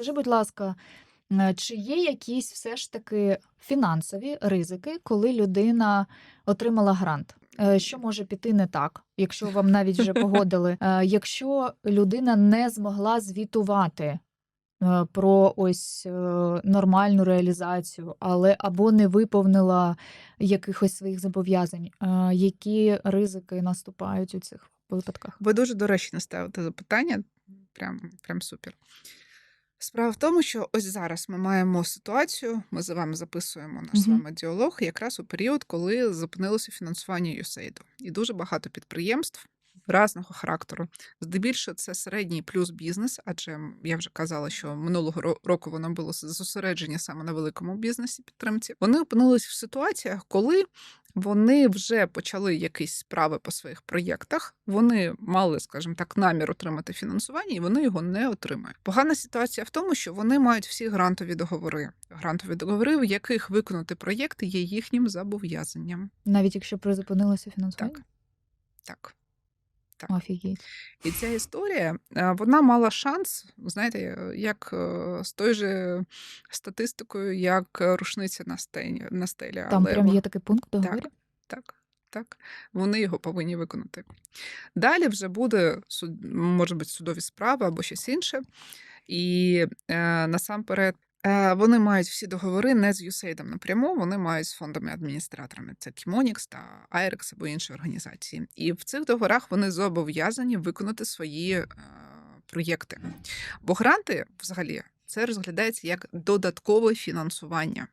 Скажи, будь ласка, е, чи є якісь все ж таки фінансові ризики, коли людина отримала грант? Е, Що може піти не так, якщо вам навіть вже погодили? Е, Якщо людина не змогла звітувати про ось нормальну реалізацію, але або не виповнила якихось своїх зобов'язань, які ризики наступають у цих випадках? Ви дуже доречно ставите запитання. Прям, прям супер. Справа в тому, що ось зараз ми маємо ситуацію, ми з вами записуємо наш з вами діалог якраз у період, коли зупинилося фінансування USAID. І дуже багато підприємств різного характеру. Здебільшого це середній плюс бізнес, адже я вже казала, що минулого року воно було зосередження саме на великому бізнесі підтримці. Вони опинились в ситуаціях, коли вони вже почали якісь справи по своїх проєктах. Вони мали, скажімо так, намір отримати фінансування, і вони його не отримають. Погана ситуація в тому, що вони мають всі грантові договори. Грантові договори, в яких виконати проєкти є їхнім зобов'язанням. Навіть якщо призупинилося фінансування? Так. Так. Офігеть. І ця історія вона мала шанс, знаєте, як з тою же статистикою, як рушниця на стелі. На стелі Там але прям є такий пункт договорі? Так, так, так. Вони його повинні виконати. Далі вже буде суд, може бути судові справи або щось інше. І е, насамперед вони мають всі договори не з USAID напряму, вони мають з фондами-адміністраторами. Це Кімонікс та Айрекс або інші організації. І в цих договорах вони зобов'язані виконати свої е, проєкти. Бо гранти взагалі це розглядається як додаткове фінансування.